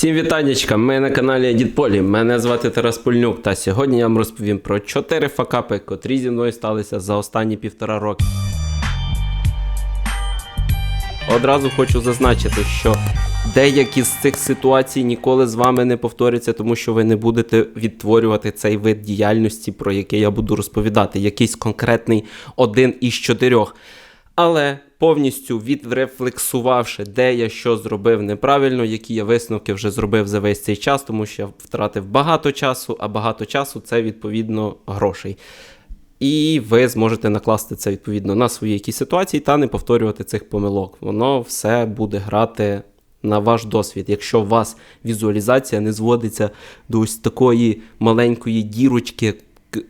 Всім вітаннячка, ми на каналі Дід Полі. Мене звати Тарас Польнюк, та сьогодні я вам розповім про 4 факапи, котрі зі мною сталися за останні півтора роки. Одразу хочу зазначити, що деякі з цих ситуацій ніколи з вами не повторяться, тому що ви не будете відтворювати цей вид діяльності, про який я буду розповідати, якийсь конкретний один із чотирьох. Але повністю відрефлексувавши, де я що зробив неправильно, які я висновки вже зробив за весь цей час, тому що я втратив багато часу, а багато часу це відповідно грошей. І ви зможете накласти це відповідно на свої якісь ситуації та не повторювати цих помилок. Воно все буде грати на ваш досвід. Якщо у вас візуалізація не зводиться до ось такої маленької дірочки,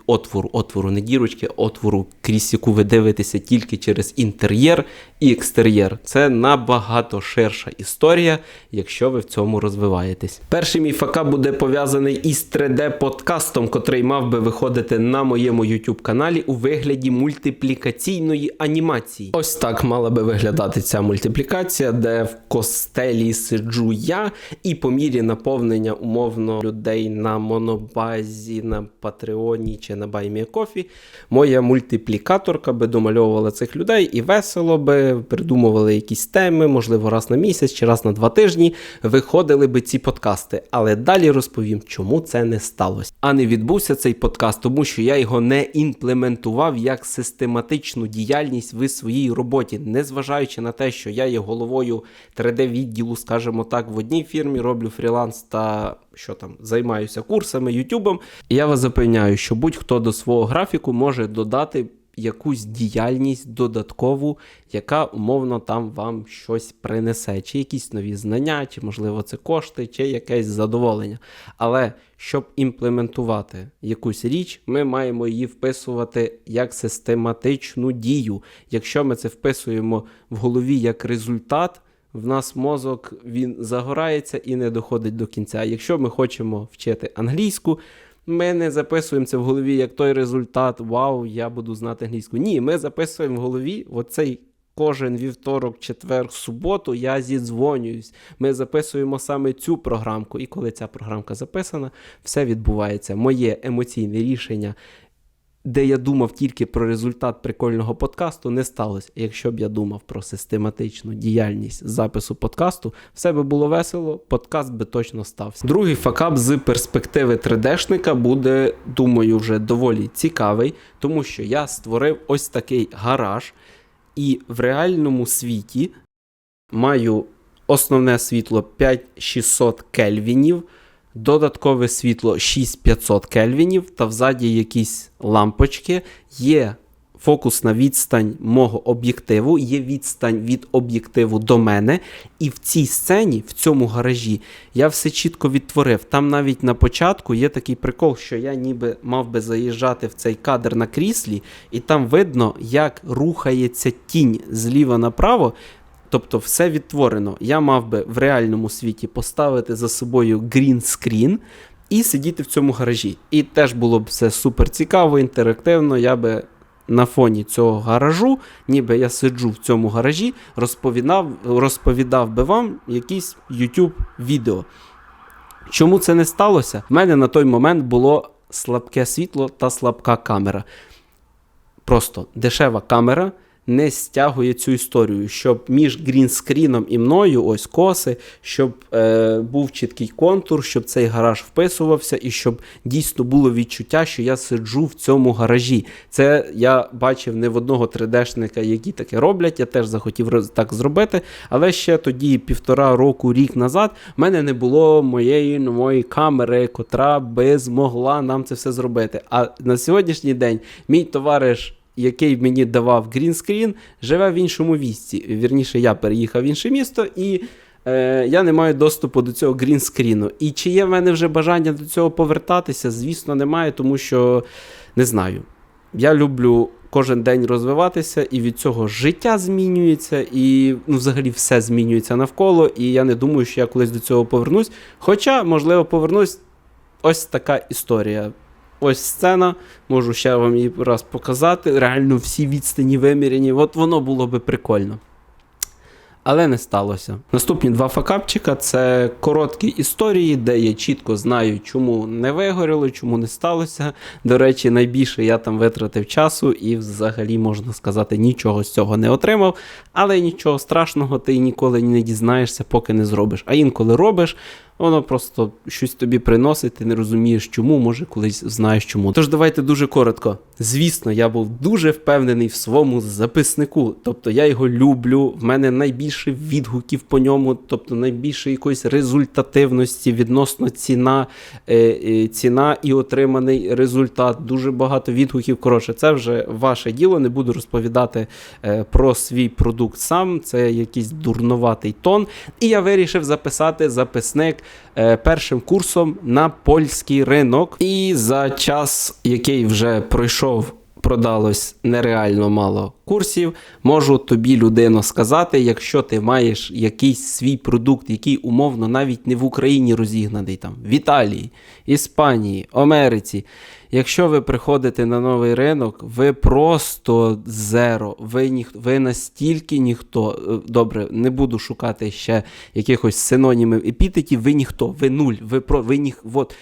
отвору, отвору, не дірочки, отвору, крізь яку ви дивитеся тільки через інтер'єр і екстер'єр. Це набагато ширша історія, якщо ви в цьому розвиваєтесь. Перший мій факап буде пов'язаний із 3D-подкастом, котрий мав би виходити на моєму YouTube каналі у вигляді мультиплікаційної анімації. Ось так мала би виглядати ця мультиплікація, де в костелі сиджу я, і по мірі наповнення умовно людей на монобазі, на Патреоні чи на BuyMeACoffee, моя мультиплікаторка би домальовувала цих людей і весело би придумували якісь теми, можливо, раз на місяць чи раз на два тижні виходили би ці подкасти. Але далі розповім, чому це не сталося. А не відбувся цей подкаст, тому що я його не імплементував як систематичну діяльність в своїй роботі, незважаючи на те, що я є головою 3D-відділу, скажімо так, в одній фірмі роблю фріланс та що там займаюся курсами, ютубом. Я вас запевняю, що будь-хто до свого графіку може додати якусь діяльність додаткову, яка умовно там вам щось принесе, чи якісь нові знання, чи можливо це кошти, чи якесь задоволення. Але щоб імплементувати якусь річ, ми маємо її вписувати як систематичну дію. Якщо ми це вписуємо в голові як результат. В нас мозок він загорається і не доходить до кінця. Якщо ми хочемо вчити англійську, ми не записуємо це в голові як той результат, вау, я буду знати англійську. Ні, ми записуємо в голові оцей кожен вівторок, четвер, суботу я зідзвонююсь. Ми записуємо саме цю програмку. І коли ця програмка записана, все відбувається. Моє емоційне рішення. Де я думав тільки про результат прикольного подкасту, не сталося. Якщо б я думав про систематичну діяльність запису подкасту, все би було весело, подкаст би точно стався. Другий факап з перспективи 3D-шника буде, думаю, вже доволі цікавий, тому що я створив ось такий гараж, і в реальному світі маю основне світло 5600 кельвінів. Додаткове світло 6500 кельвінів та взаді якісь лампочки. Є фокусна відстань мого об'єктиву, є відстань від об'єктиву до мене. І в цій сцені, в цьому гаражі, я все чітко відтворив. Там навіть на початку є такий прикол, що я ніби мав би заїжджати в цей кадр на кріслі, і там видно, як рухається тінь зліва направо. Тобто все відтворено. Я мав би в реальному світі поставити за собою грін-скрін і сидіти в цьому гаражі. І теж було б все супер цікаво, інтерактивно. Я би на фоні цього гаражу, ніби я сиджу в цьому гаражі, розповідав, розповідав би вам якісь YouTube відео. Чому це не сталося? В мене на той момент було слабке світло та слабка камера. Просто дешева камера не стягує цю історію, щоб між грінскріном і мною, ось коси, щоб е, був чіткий контур, щоб цей гараж вписувався, і щоб дійсно було відчуття, що я сиджу в цьому гаражі. Це я бачив не в одного 3D-шника, які таке роблять. Я теж захотів так зробити. Але ще тоді, півтора року, рік назад, в мене не було моєї нової камери, котра би змогла нам це все зробити. А на сьогоднішній день мій товариш який мені давав грінскрін, живе в іншому місці. Вірніше, я переїхав в інше місто і. Е, я не маю доступу до цього грінскріну. І чи є в мене вже бажання до цього повертатися? Звісно, немає, тому що не знаю. Я люблю кожен день розвиватися, і від цього життя змінюється, і ну, взагалі все змінюється навколо. І я не думаю, що я колись до цього повернусь. Хоча, можливо, повернусь. Ось така історія. Ось сцена, можу ще вам її раз показати. Реально всі відстані виміряні. От воно було би прикольно. Але не сталося. Наступні два факапчика це короткі історії, де я чітко знаю, чому не вигоріло, чому не сталося. До речі, найбільше я там витратив часу і взагалі можна сказати, нічого з цього не отримав. Але нічого страшного, ти ніколи не дізнаєшся, поки не зробиш. А інколи робиш. Воно просто щось тобі приносить, ти не розумієш чому, може колись знаєш чому. Тож давайте дуже коротко. Звісно, я був дуже впевнений в своєму записнику. Тобто я його люблю. В мене найбільше відгуків по ньому, тобто найбільше якоїсь результативності відносно ціна, е, е, ціна і отриманий результат. Дуже багато відгуків. Коротше, це вже ваше діло. Не буду розповідати е, про свій продукт сам. Це якийсь дурноватий тон. І я вирішив записати записник першим курсом на польський ринок. І за час, який вже пройшов. Продалось нереально мало курсів. Можу тобі, людино, сказати, якщо ти маєш якийсь свій продукт, який умовно навіть не в Україні розігнаний, там в Італії, Іспанії, Америці. Якщо ви приходите на новий ринок, ви просто зеро. Ви ніх, ви настільки ніхто. Е, Добре, не буду шукати ще якихось синонімів епітетів. Ви ніхто, ви нуль. Ви про ви ніх. Вот.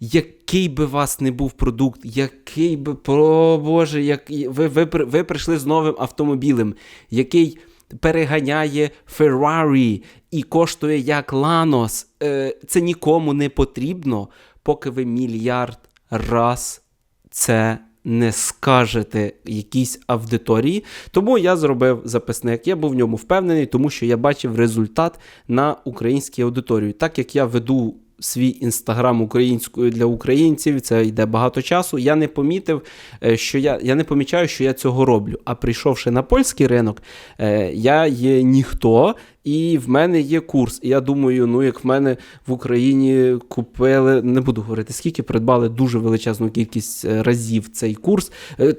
Який би вас не був продукт, який би, о Боже, як ви, ви, ви, прийшли з новим автомобілем, який переганяє Феррарі і коштує як Ланос. Е, Це нікому не потрібно, поки ви мільярд раз це не скажете якійсь аудиторії. Тому я зробив записник. Я був в ньому впевнений, тому що я бачив результат на українській аудиторії. Так як я веду свій інстаграм українською для українців, це йде багато часу. Я не помітив, е, що я я не помічаю, що я цього роблю. А прийшовши на польський ринок, е, я є ніхто. І в мене є курс. І я думаю, ну як в мене в Україні купили, не буду говорити, скільки придбали дуже величезну кількість е, разів цей курс,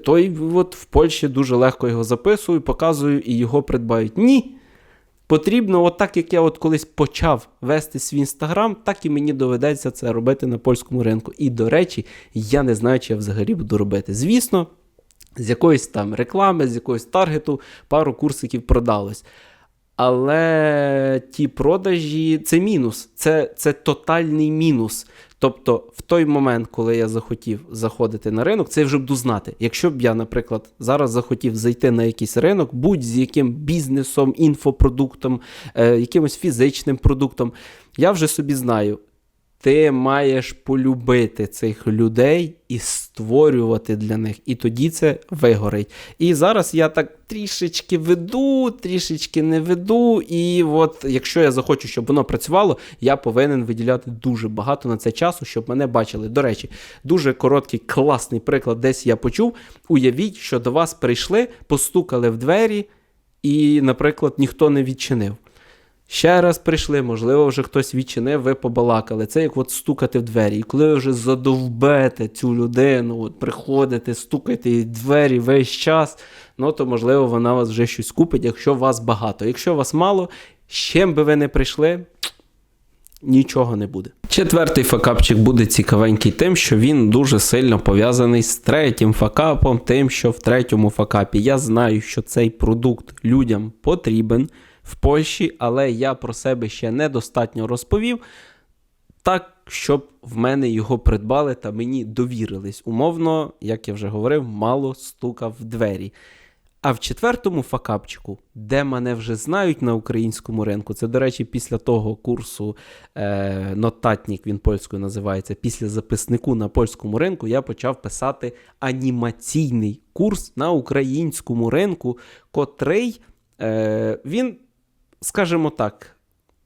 то й от в Польщі дуже легко його записую, показую і його придбають. Ні. Потрібно, от так як я от колись почав вести свій інстаграм, так і мені доведеться це робити на польському ринку. І, до речі, я не знаю, чи я взагалі буду робити. Звісно, з якоїсь там реклами, з якоїсь таргету пару курсиків продалось. Але ті продажі це мінус, це це тотальний мінус. Тобто, в той момент, коли я захотів заходити на ринок, це я вже буду знати. Якщо б я, наприклад, зараз захотів зайти на якийсь ринок, будь-з яким бізнесом, інфопродуктом, е, якимось фізичним продуктом, я вже собі знаю, ти маєш полюбити цих людей і створювати для них. І тоді це вигорить. І зараз я так трішечки веду, трішечки не веду. І от якщо я захочу, щоб воно працювало, я повинен виділяти дуже багато на це часу, щоб мене бачили. До речі, дуже короткий, класний приклад, десь я почув. Уявіть, що до вас прийшли, постукали в двері, і, наприклад, ніхто не відчинив. Ще раз прийшли, можливо, вже хтось відчинив, ви побалакали. Це як от стукати в двері. І коли ви вже задовбете цю людину, от приходите, стукаєте в двері весь час, ну то, можливо, вона вас вже щось купить, якщо вас багато. Якщо вас мало, з чим би ви не прийшли, нічого не буде. Четвертий факапчик буде цікавенький тим, що він дуже сильно пов'язаний з третім факапом, тим, що в третьому факапі я знаю, що цей продукт людям потрібен в Польщі, але я про себе ще недостатньо розповів. Так, щоб в мене його придбали та мені довірились. Умовно, як я вже говорив, мало стукав в двері. А в четвертому факапчику, де мене вже знають на українському ринку, це, до речі, після того курсу е, нотатник, він польською називається, після записнику на польському ринку, я почав писати анімаційний курс на українському ринку, котрий е, він скажімо так,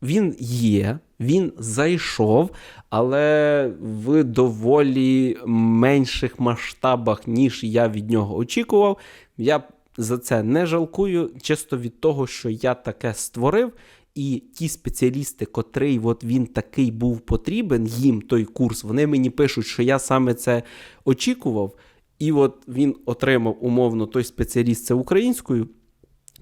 він є, він зайшов, але в доволі менших масштабах, ніж я від нього очікував. Я за це не жалкую, чисто від того, що я таке створив. І ті спеціалісти, котрий от він такий був потрібен, їм той курс, вони мені пишуть, що я саме це очікував. І от він отримав умовно той спеціаліст це українською.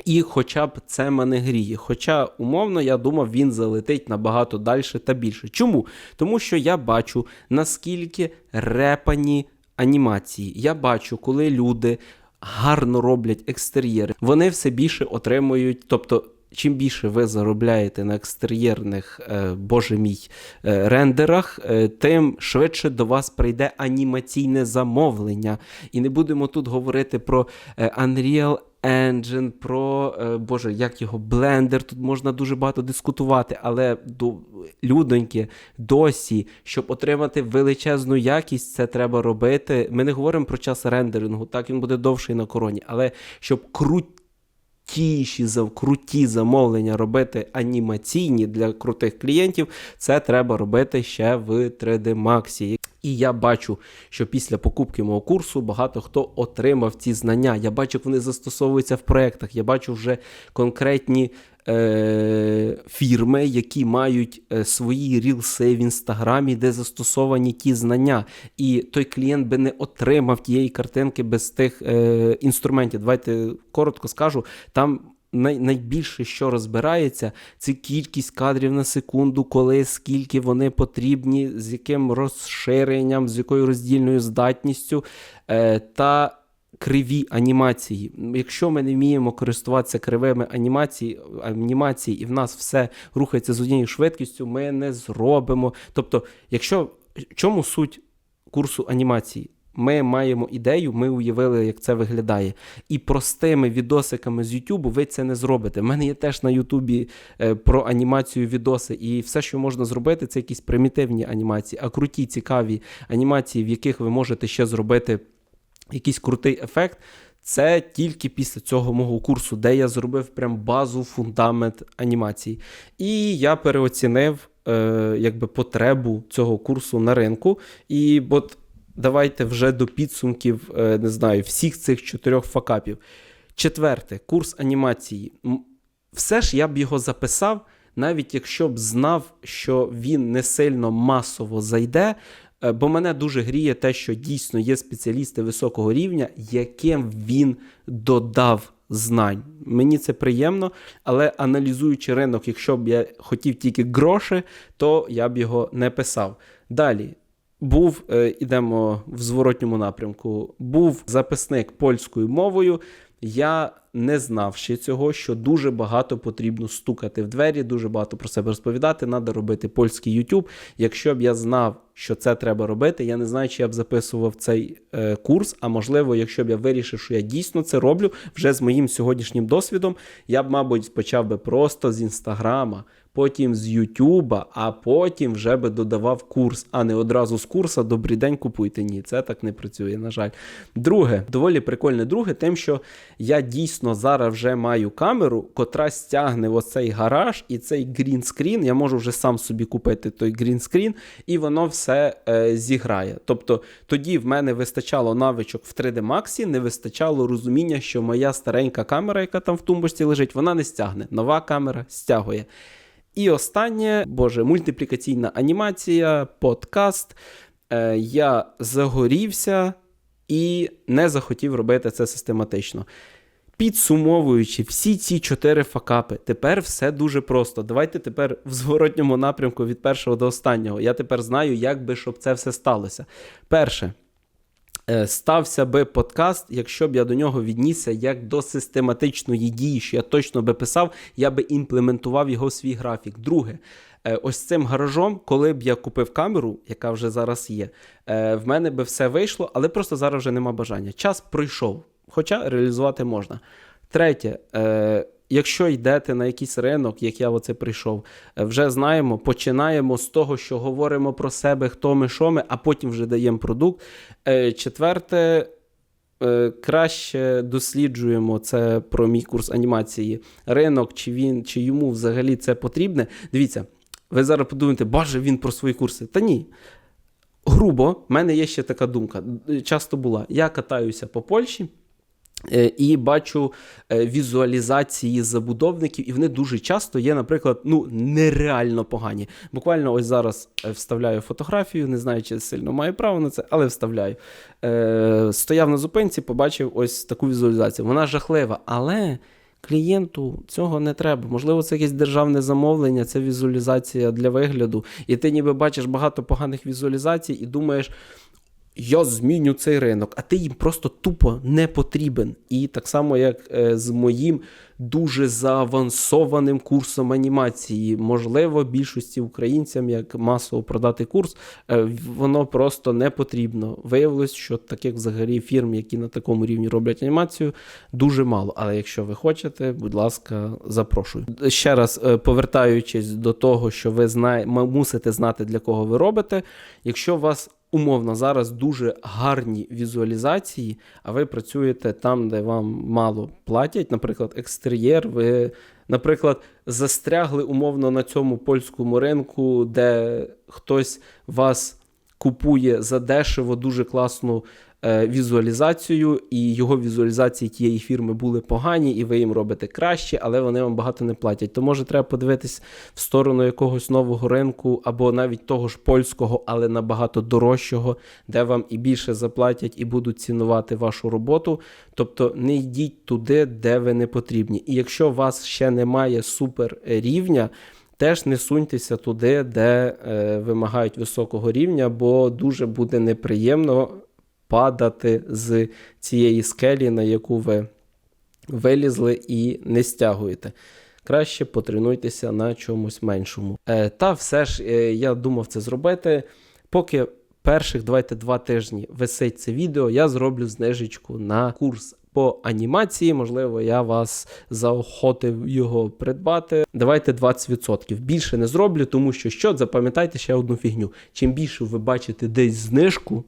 І хоча б це мене гріє. Хоча, умовно, я думав, він залетить набагато далі та більше. Чому? Тому що я бачу, наскільки репані анімації. Я бачу, коли люди гарно роблять екстер'єри, вони все більше отримують, тобто чим більше ви заробляєте на екстер'єрних, е, боже мій, е, рендерах, е, тим швидше до вас прийде анімаційне замовлення. І не будемо тут говорити про Unreal Engine, про е, Боже, як його Blender. Тут можна дуже багато дискутувати, але до людоньки досі, щоб отримати величезну якість, це треба робити. Ми не говоримо про час рендерингу, так він буде довший на короні, але щоб крутіші круті замовлення робити анімаційні для крутих клієнтів, це треба робити ще в 3D Max. І я бачу, що після покупки мого курсу багато хто отримав ці знання. Я бачу, як вони застосовуються в проєктах. Я бачу вже конкретні е- фірми, які мають е, свої рілси в інстаграмі, де застосовані ті знання. І той клієнт би не отримав тієї картинки без тих е- інструментів. Давайте коротко скажу. Там най- найбільше, що розбирається, це кількість кадрів на секунду, коли, скільки вони потрібні, з яким розширенням, з якою роздільною здатністю та криві анімації. Якщо ми не вміємо користуватися кривими анімації, анімації, і в нас все рухається з однією швидкістю, ми не зробимо. Тобто, якщо чому суть курсу анімації? Ми маємо ідею, ми уявили, як це виглядає. І простими відосиками з Ютубу ви це не зробите. У мене є теж на Ютубі е, про анімацію відоси, і все, що можна зробити, це якісь примітивні анімації, а круті, цікаві анімації, в яких ви можете ще зробити якийсь крутий ефект. Це тільки після цього мого курсу, де я зробив прям базу, фундамент анімації. І я переоцінив е, якби потребу цього курсу на ринку. І от давайте вже до підсумків, е, не знаю, всіх цих чотирьох факапів. Четверте, курс анімації. Все ж я б його записав, навіть якщо б знав, що він не сильно масово зайде. Е, Бо мене дуже гріє те, що дійсно є спеціалісти високого рівня, яким він додав знань. Мені це приємно, але аналізуючи ринок, якщо б я хотів тільки гроші, то я б його не писав. Далі. Був, е, ідемо в зворотньому напрямку, був записник польською мовою. Я не знав ще цього, що дуже багато потрібно стукати в двері, дуже багато про себе розповідати. Треба робити польський YouTube. Якщо б я знав, що це треба робити, я не знаю, чи я б записував цей е, курс. А можливо, якщо б я вирішив, що я дійсно це роблю вже з моїм сьогоднішнім досвідом, я б, мабуть, почав би просто з інстаграма, потім з Ютуба, а потім вже би додавав курс, а не одразу з курса добрий день купуйте. Ні, це так не працює, на жаль. Друге, доволі прикольне друге, тим, що я дійсно зараз вже маю камеру, котра стягне оцей гараж і цей грінскрін. Я можу вже сам собі купити той грінскрін, і воно все е, зіграє. Тобто тоді в мене вистачало навичок в 3D Max, не вистачало розуміння, що моя старенька камера, яка там в тумбочці лежить, вона не стягне. Нова камера стягує. І останнє, боже, мультиплікаційна анімація, подкаст. Е, я загорівся і не захотів робити це систематично. Підсумовуючи всі ці чотири факапи, тепер все дуже просто. Давайте тепер в зворотньому напрямку від першого до останнього. Я тепер знаю, як би щоб це все сталося. Перше. Е, Стався би подкаст, якщо б я до нього віднісся як до систематичної дії, що я точно би писав, я би імплементував його в свій графік. Друге, е, ось цим гаражом, коли б я купив камеру, яка вже зараз є, е, в мене би все вийшло, але просто зараз вже нема бажання. Час пройшов, хоча реалізувати можна. Третє, якщо йдете на якийсь ринок, як я оце прийшов, е, вже знаємо, починаємо з того, що говоримо про себе, хто ми, що ми, а потім вже даємо продукт. Е, Четверте. е, Краще досліджуємо це про мій курс анімації. Ринок, чи він, чи йому взагалі це потрібне. Дивіться, ви зараз подумаєте, боже, він про свої курси. Та ні. Грубо, в мене є ще така думка. Часто була. Я катаюся по Польщі. Е, І бачу е, візуалізації забудовників, і вони дуже часто є, наприклад, ну нереально погані. Буквально ось зараз е, вставляю фотографію, не знаю, чи сильно маю право на це, але вставляю. Стояв на зупинці, побачив ось таку візуалізацію. Вона жахлива, але клієнту цього не треба. Можливо, це якесь державне замовлення, це візуалізація для вигляду. І ти ніби бачиш багато поганих візуалізацій і думаєш. Я зміню цей ринок, а ти їм просто тупо не потрібен. І так само, як е, з моїм дуже заавансованим курсом анімації. Можливо, більшості українцям, як масово продати курс, е, воно просто не потрібно. Виявилось, що таких взагалі фірм, які на такому рівні роблять анімацію, дуже мало. Але якщо ви хочете, будь ласка, запрошую. Ще раз е, повертаючись до того, що ви знає, мусите знати, для кого ви робите. Якщо вас умовно зараз дуже гарні візуалізації, а ви працюєте там, де вам мало платять, наприклад, екстер'єр, ви, наприклад, застрягли умовно на цьому польському ринку, де хтось вас купує за дешево дуже класну е, візуалізацію, і його візуалізації тієї фірми були погані, і ви їм робите краще, але вони вам багато не платять. То може треба подивитись в сторону якогось нового ринку, або навіть того ж польського, але набагато дорожчого, де вам і більше заплатять, і будуть цінувати вашу роботу. Тобто не йдіть туди, де ви не потрібні. І якщо у вас ще немає супер рівня, Теж не суньтеся туди, де е, вимагають високого рівня, бо дуже буде неприємно падати з цієї скелі, на яку ви вилізли і не стягуєте. Краще потренуйтеся на чомусь меншому. Е, та все ж е, я думав це зробити. Поки перших давайте два тижні висить це відео, я зроблю знижечку на курс по анімації. Можливо, я вас заохотив його придбати. Давайте 20%. Більше не зроблю, тому що що, запам'ятайте ще одну фігню. Чим більше ви бачите десь знижку,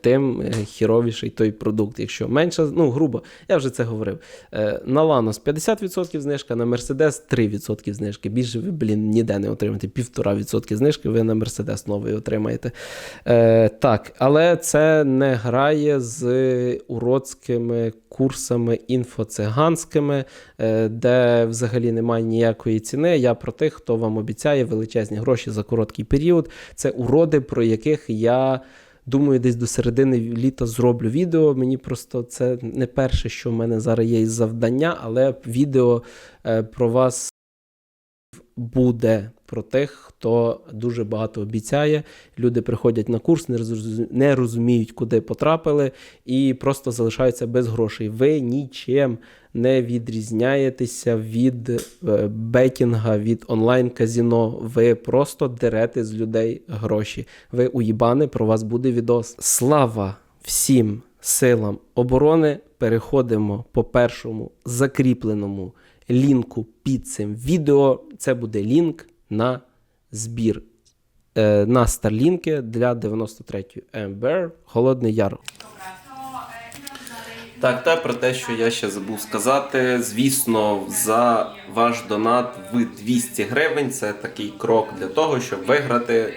тим е, хіровіший той продукт. Якщо менше, ну грубо, я вже це говорив. Е, На Lanos 50% знижка, на Mercedes 3% знижки. Більше ви, блін, ніде не отримаєте. 1,5% знижки ви на Mercedes новий отримаєте. Е, Так, але це не грає з уродськими курсами інфоциганськими, е, де взагалі немає ніякої ціни. Я про тих, хто вам обіцяє величезні гроші за короткий період. Це уроди, про яких я. Думаю, десь до середини літа зроблю відео. Мені просто це не перше, що в мене зараз є із завдання, але відео е, про вас буде про тих, хто дуже багато обіцяє. Люди приходять на курс, не, розумі- не розуміють, куди потрапили, і просто залишаються без грошей. Ви нічим не відрізняєтеся від е, бетінга, від онлайн-казіно. Ви просто дерете з людей гроші. Ви уїбани, про вас буде відос. Слава всім силам оборони! Переходимо по першому закріпленому лінку під цим відео. Це буде лінк на збір е, на старлінки для 93-ї МБР Холодний Яр. Так, та про те, що я ще забув сказати. Звісно, за ваш донат в 200 гривень це такий крок для того, щоб виграти.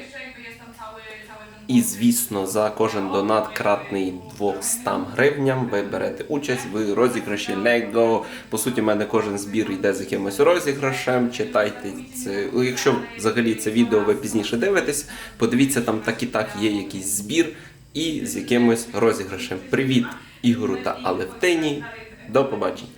І звісно, за кожен донат кратний 200 гривням ви берете участь в розіграші Lego. По суті, в мене кожен збір йде з якимось розіграшем. Читайте це. Ну, Якщо взагалі це відео ви пізніше дивитесь, подивіться, там так і так є якийсь збір і з якимось розіграшем. Привіт, Ігору та Алевтині. До побачення.